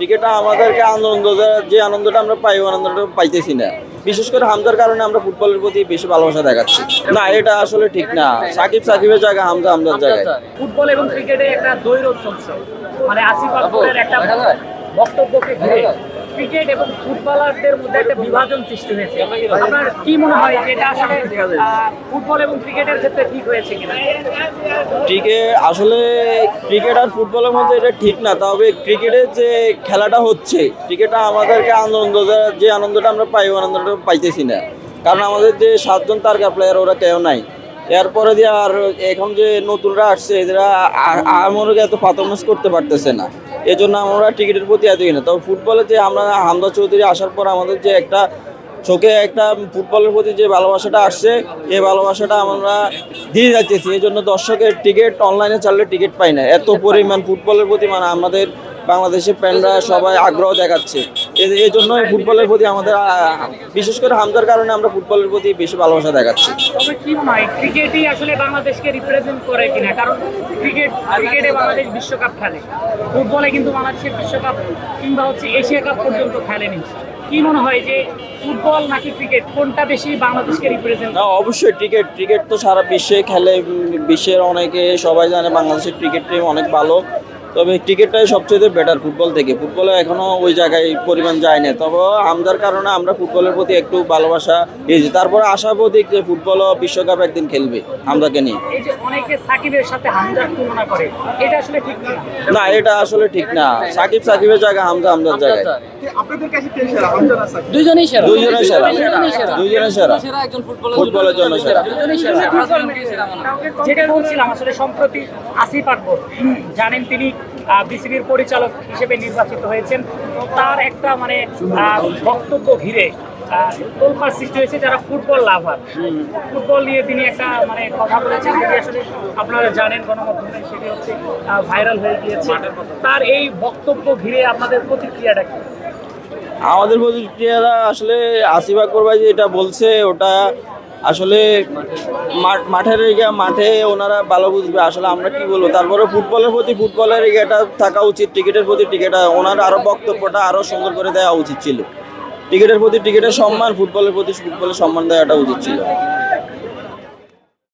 টিকিটটা আমাদেরকে আনন্দ দেয়- যে আনন্দটা আমরা পাই আনন্দটা পাইতেছি না। বিশেষ করে হামজার কারণে আমরা ফুটবলের প্রতি বেশি ভালোবাসা দেখাচ্ছি। না এটা আসলে ঠিক না। সাকিব সাকিবের জায়গা হামজা হামজার জায়গা ফুটবল এবং ক্রিকেটে একটা দ্বৈরথ চলছে। মানে আসিফ আকবরের একটা বক্তব্যকে ঘিরে। ক্রিকেট এবং ফুটবলারদের মধ্যে একটা বিভাজন সৃষ্টি হয়েছে। আপনার কি মনে হয় যে এটা আসলে ফুটবল এবং ক্রিকেটের ক্ষেত্রে ঠিক হয়েছে কিনা? ক্রিকেট আসলে ক্রিকেট আর ফুটবলের মধ্যে এটা ঠিক না, তবে ক্রিকেটের যে খেলাটা হচ্ছে, ক্রিকেটটা আমাদেরকে আনন্দ যে আনন্দটা আমরা পাই আনন্দটা পাইতেছি না। কারণ আমাদের যে সাতজন তারকা প্লেয়ার ওরা কেউ নাই। এরপরে দিয়ে আর এখন যে নতুনরা আসছে এরা আ- আমাদের এত পারফরমেন্স করতে পারতেছে না। এজন্য আমরা টিকিটের প্রতি এত না তবে ফুটবলে যে আমরা হামদা চৌধুরী আসার পর আমাদের যে একটা চোখে একটা ফুটবলের প্রতি যে ভালোবাসাটা আসছে এই ভালোবাসাটা আমরা দিয়ে যাচ্ছি। এই জন্য দর্শকের টিকিট, অনলাইনে চাললে টিকিট পাই না। এত পরিমাণ ফুটবলের প্রতি মানে আমাদের বাংলাদেশের প্যানরা সবাই আগ্রহ দেখাচ্ছে। এই- জন্য ফুটবলের প্রতি আমাদের বিশেষ করে হামজার কারণে আমরা ফুটবলের প্রতি বেশি ভালোবাসা দেখাচ্ছি। তবে কি মনে ক্রিকেটই আসলে বাংলাদেশকে রিপ্রেজেন্ট করে কিনা? কারণ ক্রিকেট ক্রিকেটে বাংলাদেশ বিশ্বকাপ খেলে। ফুটবলে কিন্তু বাংলাদেশের বিশ্বকাপ কিংবা হচ্ছে এশিয়া কাপ পর্যন্ত খেলেনি। কি মনে হয় যে ফুটবল নাকি ক্রিকেট? কোনটা বেশি বাংলাদেশকে রিপ্রেজেন্ট না অবশ্যই ক্রিকেট ক্রিকেট তো সারা বিশ্বে খেলে বিশ্বের অনেকে সবাই জানে বাংলাদেশের ক্রিকেট টিম অনেক ভালো। তবে ক্রিকেটটাই সবচেয়ে বেটার ফুটবল থেকে। ফুটবলে এখনও ওই জায়গায় পরিমাণ যায় না তবে আমদার কারণে আমরা ফুটবলের প্রতি একটু ভালোবাসা দিয়েছি তারপরে আশাবাদী যে ফুটবলও বিশ্বকাপ একদিন খেলবে আমদাকে নিয়ে। এই যে অনেকে সাকিবের সাথে হামজার তুলনা করে এটা আসলে ঠিক না। এটা আসলে ঠিক না। সাকিব সাকিবের জায়গা হামজা হামজার জায়গায়। আপনাদের সেরা? হামজা না সাকিব? দুইজনই সেরা। দুইজনের দুইজনই সেরা। দুইজনের সেরা। সেরা। একজন ফুটবলার ফুটবলের জন্য সেরা। দুইজনই সেরা। দুইজনই সেরা। যেটা বলছিলাম আসলে সম্প্রতি আসিফ আকবর। জানেন তিনি বিসিবির পরিচালক হিসেবে নির্বাচিত হয়েছেন। তার একটা মানে বক্তব্য ঘিরে তোলপাড় সৃষ্টি হয়েছে যারা ফুটবল লাভার। ফুটবল নিয়ে তিনি একটা মানে কথা বলেছেন যেটি আসলে আপনারা জানেন গণমাধ্যমে সেটি হচ্ছে ভাইরাল হয়ে গিয়েছে। তার এই বক্তব্য ঘিরে আপনাদের প্রতিক্রিয়াটা কি? আমাদের প্রতিক্রিয়ারা আসলে আসিফ আকবর ভাই যেটা বলছে ওটা আসলে মাঠ- মাঠের এগিয়ে মাঠে ওনারা ভালো বুঝবে। আসলে আমরা কি বলব? তারপরে ফুটবলের প্রতি ফুটবলের এটা থাকা উচিত, টিকিটের প্রতি টিকিট ওনার আরও বক্তব্যটা আরও সুন্দর করে দেওয়া উচিত ছিল। টিকিটের প্রতি টিকিটের সম্মান, ফুটবলের প্রতি ফুটবলের সম্মান দেওয়াটা উচিত ছিল।